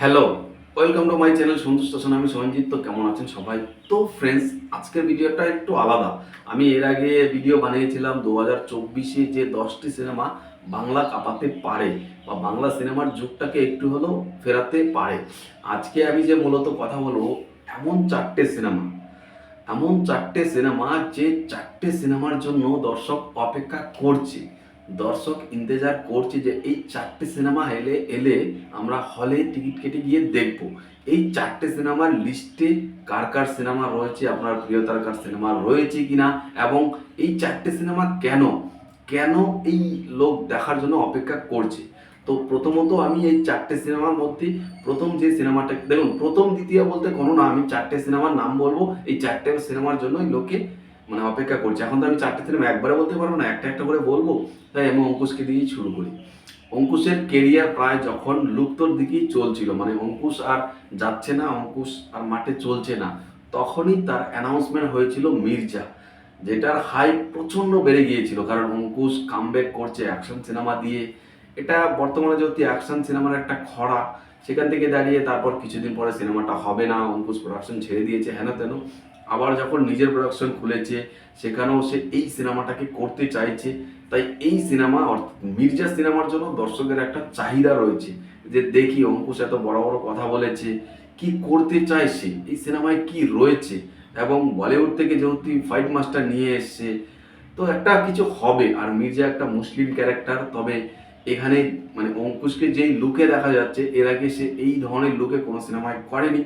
Hello welcome to my channel Santosh station আমি সঞ্জিত তো কেমন আছেন সবাই? তো ফ্রেন্ডস আজকের ভিডিওটা একটু আলাদা। আমি এর আগে ভিডিও বানিয়েছিলাম দু হাজার চব্বিশে যে দশটি সিনেমা বাংলা কাঁপাতে পারে বা বাংলা সিনেমার যুগটাকে একটু হলেও ফেরাতে পারে। আজকে আমি যে মূলত কথা বলব, এমন চারটে সিনেমা এমন চারটে সিনেমা যে চারটে সিনেমার জন্য দর্শক অপেক্ষা করছে। দর্শক ইন্তজার করছে যে এই চারটে সিনেমা এলে এলে আমরা হলে টিকিট কেটে গিয়ে দেখব। এই চারটে সিনেমার লিস্টে কার কার সিনেমা রয়েছে, আপনার প্রিয় তারকার সিনেমা রয়েছে কিনা, এবং এই চারটে সিনেমা কেন? কেন এই লোক দেখার জন্য অপেক্ষা করছে? তো প্রথমত আমি এই চারটে সিনেমার মধ্যে প্রথম যে সিনেমাটা, দেখুন, প্রথম, দ্বিতীয় বলতে কোনো না, আমি চারটে সিনেমার নাম বলব, এই চারটে সিনেমার জন্যই লোকে মানে অপেক্ষা করছে। এখন তো আমি চারটে সিনেমা একবারে বলতে পারব না, একটা একটা করে বলব। তাই আমি অঙ্কুশকে দিয়েই শুরু করি। অঙ্কুশের কেরিয়ার প্রায় যখন লুপ্তর দিকেই চলছিল মানে অঙ্কুশ আর যাচ্ছে না, অঙ্কুশ আর মাঠে চলছে না, তখনই তার অ্যানাউন্সমেন্ট হয়েছিল মির্জা, যেটার হাইপ প্রচণ্ড বেড়ে গিয়েছিল। কারণ অঙ্কুশ কামব্যাক করছে অ্যাকশন সিনেমা দিয়ে। এটা বর্তমানে যেহেতু অ্যাকশন সিনেমার একটা খরা, সেখান থেকে দাঁড়িয়ে তারপর কিছুদিন পরে সিনেমাটা হবে না। অঙ্কুশ প্রোডাকশন ছেড়ে দিয়েছে হেন তেন আবার যখন নিজের প্রোডাকশন খুলেছে, সেখানেও সে এই সিনেমাটাকে করতে চাইছে। তাই এই সিনেমা মির্জা সিনেমার জন্য দর্শকের একটা চাহিদা রয়েছে যে দেখি অঙ্কুশ এত বড় বড় কথা বলেছে, কি করতে চায় সে? এই সিনেমায় কি রয়েছে? এবং বলিউড থেকে যেহেতু ফাইট মাস্টার নিয়ে এসছে, তো একটা কিছু হবে। আর মির্জা একটা মুসলিম ক্যারেক্টার তবে এখানে মানে অঙ্কুশকে যেই লুকে দেখা যাচ্ছে, এর আগে সে এই ধরনের লুকে কোনো সিনেমায় করেনি।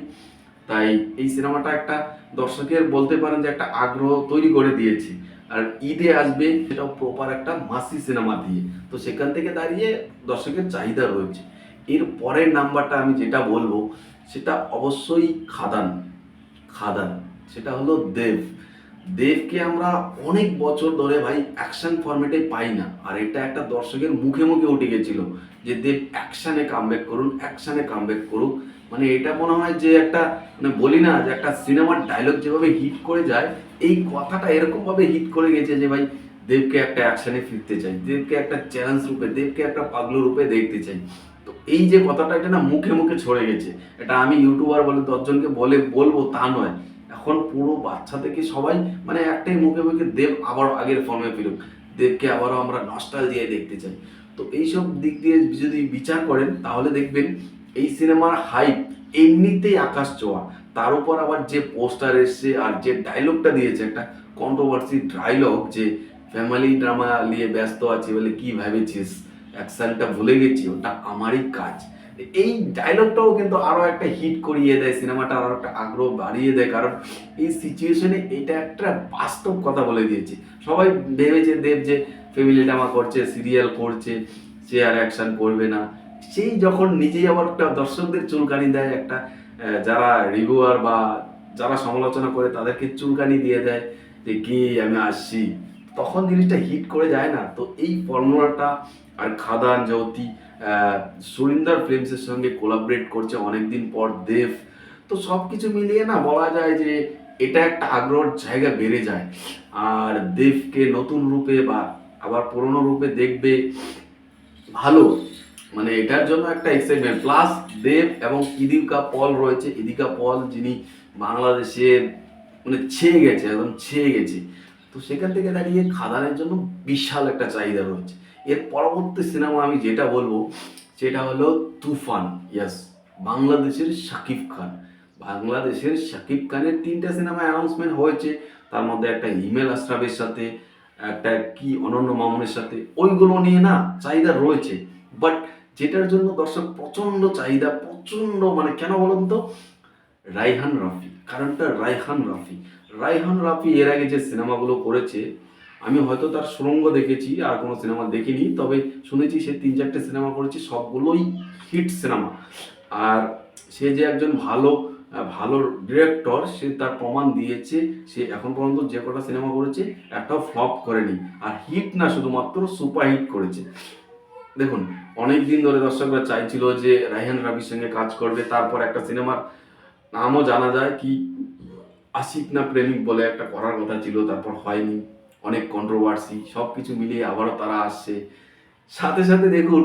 তাই এই সিনেমাটা একটা দর্শকের বলতে পারেন যে একটা আগ্রহ তৈরি করে দিয়েছে। আর ঈদে আসবে সেটাও প্রপার একটা মাসি সিনেমা দিয়ে। তো সেখান থেকে দাঁড়িয়ে দর্শকের চাহিদা রয়েছে। এর পরের নাম্বারটা আমি যেটা বলব, সেটা অবশ্যই খাদান। খাদান। সেটা হলো দেব। দেবকে আমরা অনেক বছর ধরে ভাই অ্যাকশন ফরম্যাটে পাই না। আর এটা একটা দর্শকের মুখে মুখে উঠে গেছিল যে দেব অ্যাকশানে কামব্যাক করুন অ্যাকশানে কামব্যাক করুক। মানে এটা মনে হয় যে একটা মানে বলি না যে একটা সিনেমার ডায়লগ যেভাবে হিট করে যায়, এই কথাটা এরকম ভাবে হিট করে গেছে যে ভাই দেবকে একটা অ্যাকশনে ফিরতে চাই, দেবকে একটা চ্যালেঞ্জ রূপে, দেবকে একটা পাগলু রূপে দেখতে চাই। তো এই যে কথাটা এটা না মুখে মুখে ছড়ে গেছে। এটা আমি ইউটিউবার বলে দশজনকে বলে, বলব তা নয়। এখন পুরো বাচ্চা থেকে সবাই মানে একটাই মুখে মুখে দেব আবার আগের ফর্মে ফিরুক, দেবকে আবারও আমরা নস্টাল দিয়ে দেখতে চাই। তো এইসব দিক দিয়ে যদি বিচার করেন, তাহলে দেখবেন এই সিনেমার হাইপ এমনিতেই আকাশ ছোঁয়া। তার উপর আবার যে পোস্টার এসছে আর যে ডায়লগটা দিয়েছে, একটা কন্ট্রোভার্সি ডায়লগ যে ফ্যামিলি ড্রামা নিয়ে ব্যস্ত আছি বলে কি ভেবেছিস? অ্যাকশনটা ভুলে গেছি, ওটা আমারই কাজ। এই ডায়লগটাও কিন্তু আরও একটা হিট করিয়ে দেয়, সিনেমাটা আরও একটা আগ্রহ বাড়িয়ে দেয়। কারণ এই সিচুয়েশনে এটা একটা বাস্তব কথা বলে দিয়েছে। সবাই ভেবেছে দেব যে ফ্যামিলি ড্রামা করছে সিরিয়াল করছে, সে আর অ্যাকশন করবে না। সেই যখন নিজেই আবার একটা দর্শকদের চুলকানি দেয়, একটা যারা রিভিউয়ার বা যারা সমালোচনা করে তাদেরকে চুলকানি দিয়ে দেয় যে, কি, আমি আসছি। তখন জিনিসটা হিট করে যায় না। তো এই ফর্মুলাটা আর খাদান, জ্যোতি সুরিন্দর ফিল্মসের সঙ্গে কোলাবরেট করছে অনেকদিন পর দেব। তো সব কিছু মিলিয়ে না বলা যায় যে, এটা একটা আগ্রহের জায়গা বেড়ে যায়। আর দেবকে নতুন রূপে বা আবার পুরনো রূপে দেখবে ভালো। মানে এটার জন্য একটা এক্সাইটমেন্ট প্লাস দেব এবং ইদিকা পল রয়েছে। ইদিকা পল যিনি বাংলাদেশে মানে ছেয়ে গেছে, একদম ছেয়ে গেছে। তো সেখান থেকে দাঁড়িয়ে খাদানের জন্য বিশাল একটা চাহিদা রয়েছে। এর পরবর্তী সিনেমা আমি যেটা বলব, সেটা হলো তুফান। ইয়াস বাংলাদেশের শাকিব খান। বাংলাদেশের শাকিব খানের তিনটা সিনেমা অ্যানাউন্সমেন্ট হয়েছে। তার মধ্যে একটা ইমেল আশরাফের সাথে, একটা কি অনন্য মামুনের সাথে। ওইগুলো নিয়ে না চাহিদা রয়েছে। বাট যেটার জন্য দর্শক প্রচণ্ড চাহিদা প্রচণ্ড মানে কেন বলুন তো? রাইহান রাফি, কারণটা রাইহান রাফি। রাইহান রাফি এর আগে যে সিনেমাগুলো করেছে, আমি হয়তো তার সুরঙ্গ দেখেছি, আর কোনো সিনেমা দেখিনি, তবে শুনেছি সে তিন চারটে সিনেমা করেছে, সবগুলোই হিট সিনেমা। আর সে যে একজন ভালো ভালো ডিরেক্টর, সে তার প্রমাণ দিয়েছে, সে এখন পর্যন্ত যে কটা সিনেমা করেছে একটাও ফ্লপ করেনি। আর হিট না শুধুমাত্র সুপার হিট করেছে। দেখুন অনেক দিন ধরে দর্শকরা চাইছিল যে রাইহান রাবির সঙ্গে কাজ করবে, তারপর একটা সিনেমার নামও জানা যায় কি আশিক না প্রেমিক বলে একটা করার কথা ছিল, তারপর হয়নি, অনেক কন্ট্রোভার্সি সব কিছু মিলিয়ে আবারও তারা আসছে। সাথে সাথে দেখুন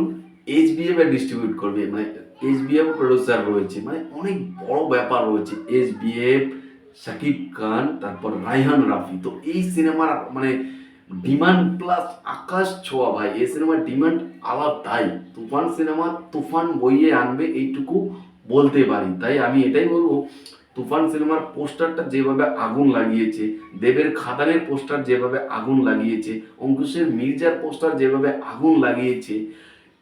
এইচ বিএফ ডিস্ট্রিবিউট করবে মানে এস বিএফ প্রডিউসার রয়েছে মানে অনেক বড় ব্যাপার রয়েছে এস বিএফ শাকিব খান, তারপর রাইহান রাফি। তো এই সিনেমার মানে ডিমান্ড প্লাস আকাশ ছোঁয়া ভাই, এই সিনেমার ডিমান্ড আলাদাই তুফান সিনেমা, তুফান বইয়ে আনবে এইটুকু বলতে পারি। তাই আমি এটাই বলব, তুফান সিনেমার পোস্টারটা যেভাবে আগুন লাগিয়েছে, দেবের খাদানের পোস্টার যেভাবে আগুন লাগিয়েছে, অঙ্কুশের মির্জার পোস্টার যেভাবে আগুন লাগিয়েছে,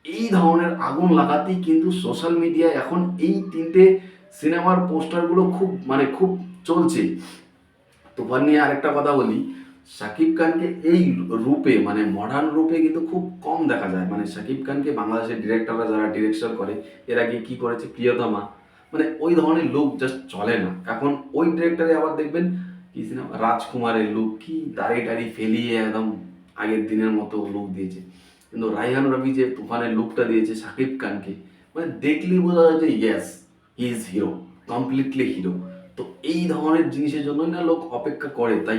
এই ধরনের আগুন লাগাতেই কিন্তু সোশ্যাল মিডিয়ায় এখন এই তিনটে সিনেমার পোস্টারগুলো খুব মানে খুব চলছে। তুফান নিয়ে আরেকটা কথা বলি শাকিব খানকে এই রূপে মানে মডার্ন রূপে কিন্তু খুব কম দেখা যায়। মানে শাকিব খানকে বাংলাদেশের ডিরেক্টররা যারা ডিরেকশন করে, এর আগে কি করেছে? প্রিয়তমা। মানে ওই ধরনের লুক জাস্ট চলে না। এখন ওই ডিরেক্টরে আবার দেখবেন, কি সিনেমা রাজকুমারের লুক কি দাড়ি টাড়ি ফেলিয়ে একদম আগের দিনের মতো লুক দিয়েছে। কিন্তু রাইহান রবি যে তুফানের লুকটা দিয়েছে শাকিব খানকে মানে দেখলেই বোঝা যায় যে yes he is hero completely hero তো এই ধরনের জিনিসের জন্যই না লোক অপেক্ষা করে। তাই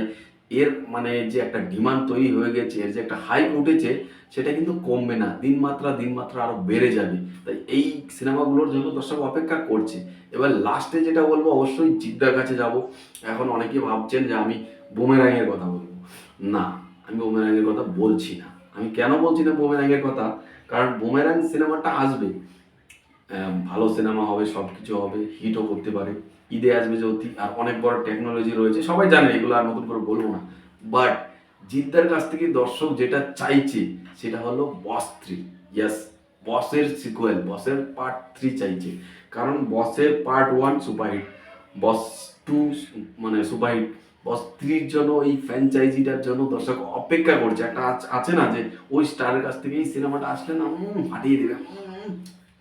এর মানে যে একটা ডিমান্ড তৈরি হয়ে গেছে, এর যে একটা হাইপ উঠেছে, সেটা কিন্তু কমবে না। দিন মাত্রা দিন মাত্রা আরও বেড়ে যাবে। তাই এই সিনেমাগুলোর জন্য দর্শক অপেক্ষা করছে। এবার লাস্টে যেটা বলব, অবশ্যই জিদ্দার কাছে যাব। এখন অনেকে ভাবছেন যে আমি বুমেরাঙের কথা বলব। না, আমি বুমেরাঙের কথা বলছি না। আমি কেন বলছি না বুমেরাঙের কথা? কারণ বোমেরাং সিনেমাটা আসবে। ভালো সিনেমা হবে সব কিছু হবে হিটও করতে পারে। ঈদে আসবে জ্যোতি আর অনেক বড় টেকনোলজি রয়েছে, সবাই জানে এগুলো আর নতুন করে বলব না। বাট জিদ্দার কাছ থেকে দর্শক যেটা চাইছে, সেটা হলো বস থ্রি ইয়াস বসের সিকুয়েল বসের পার্ট থ্রি চাইছে। কারণ বসের part one superhit boss two মানে সুপারহিট বস থ্রির জন্য, এই ফ্র্যাঞ্চাইজিটার জন্য দর্শক অপেক্ষা করছে। একটা আছে না যে, ওই স্টারের কাছ থেকে এই সিনেমাটা আসলে না ফাটিয়ে দেবে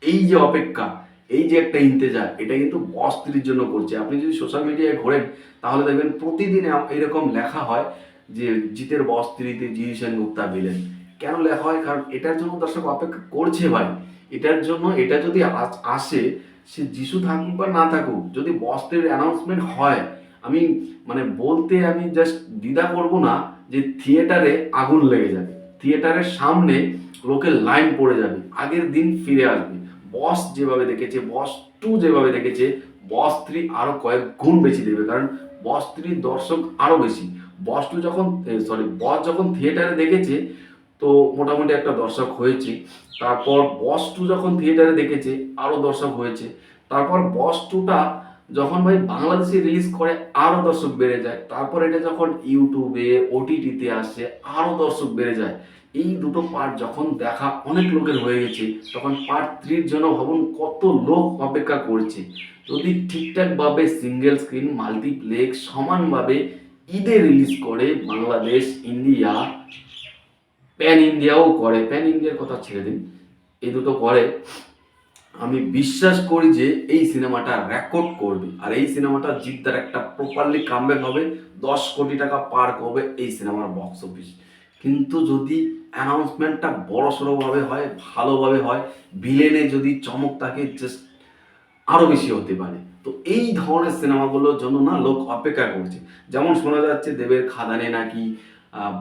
এই যে অপেক্ষা এই যে একটা ইন্তেজার, এটা কিন্তু বস থ্রির জন্য করছে। আপনি যদি সোশ্যাল মিডিয়ায় ঘোরেন, তাহলে দেখবেন প্রতিদিন এরকম লেখা হয় যে জিতের বস থ্রিতে জিহি সেনগুপ্তা বিলেন কেন লেখা হয়? কারণ এটার জন্য দর্শক অপেক্ষা করছে ভাই। এটার জন্য, এটা যদি আস- সে যিশু থাকুক বা না থাকুক, যদি বস থ্রির অ্যানাউন্সমেন্ট হয়, আমি মানে বলতে আমি জাস্ট দ্বিধা করব না যে থিয়েটারে আগুন লেগে যাবে। থিয়েটারের সামনে লোকের লাইন পড়ে যাবে। আগের দিন ফিরে আসবে। বস যেভাবে দেখেছে বস টু যেভাবে দেখেছে বস থ্রি আরও কয়েক গুণ বেশি দেবে কারণ বস থ্রি দর্শক আরও বেশি। বস টু যখন সরি বস যখন থিয়েটারে দেখেছে, তো মোটামুটি একটা দর্শক হয়েছে। তারপর বস টু যখন থিয়েটারে দেখেছে, আরও দর্শক হয়েছে। তারপর বস টুটা যখন ভাই বাংলাদেশে রিলিজ করে, আরও দর্শক বেড়ে যায়। তারপর এটা যখন ইউটিউবে ওটিটিতে আসে, আরও দর্শক বেড়ে যায়। এই দুটো পার্ট যখন দেখা অনেক লোকের হয়ে গেছে, তখন পার্ট থ্রির জন্য ভাবুন কত লোক অপেক্ষা করছে। যদি ঠিকঠাকভাবে সিঙ্গেল স্ক্রিন মাল্টিপ্লেক্স সমানভাবে ঈদে রিলিজ করে বাংলাদেশ, ইন্ডিয়া প্যান ইন্ডিয়াও করে। প্যান ইন্ডিয়ার কথা ছেড়ে দিন, এই দুটো করে। আমি বিশ্বাস করি যে এই সিনেমাটা রেকর্ড করবে। আর এই সিনেমাটা জিদ্দার একটা প্রপারলি কামব্যাক হবে, দশ কোটি টাকা পার হবে এই সিনেমার বক্স অফিস কিন্তু যদি অ্যানাউন্সমেন্টটা বড় সড়োভাবে হয়, ভালোভাবে হয় ভিলেনে যদি চমক থাকে জাস্ট আরও বেশি হতে পারে। তো এই ধরনের সিনেমাগুলোর জন্য না লোক অপেক্ষা করছে। যেমন শোনা যাচ্ছে দেবের খাদানে নাকি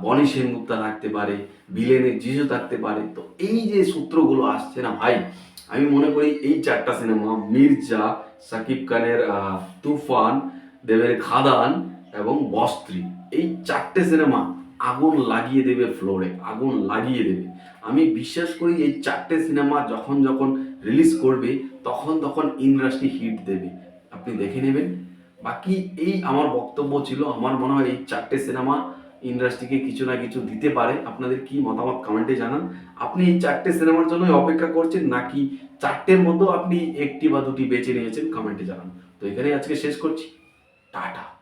বনি সেনগুপ্তা থাকতে পারে ভিলেনে যিশু থাকতে পারে। তো এই যে সূত্রগুলো আসছে না ভাই, আমি মনে করি এই চারটা সিনেমা, মির্জা, সাকিব খানের তুফান, দেবের খাদান এবং বস্ত্রী, এই চারটে সিনেমা আগুন লাগিয়ে দেবে ফ্লোরে আগুন লাগিয়ে দেবে। আমি বিশ্বাস করি এই চারটে সিনেমা যখন যখন রিলিজ করবে, তখন তখন ইন্ডাস্ট্রি হিট দেবে। আপনি দেখে নেবেন। বাকি এই আমার বক্তব্য ছিল, আমার মনে হয় এই চারটে সিনেমা ইন্ডাস্ট্রিকে কিছু না কিছু দিতে পারে। আপনাদের কি মতামত কমেন্টে জানান। আপনি এই চারটে সিনেমার জন্যই অপেক্ষা করছেন, নাকি চারটের মধ্যেও আপনি একটি বা দুটি বেছে নিয়েছেন কমেন্টে জানান। তো এখানেই আজকে শেষ করছি। টাটা।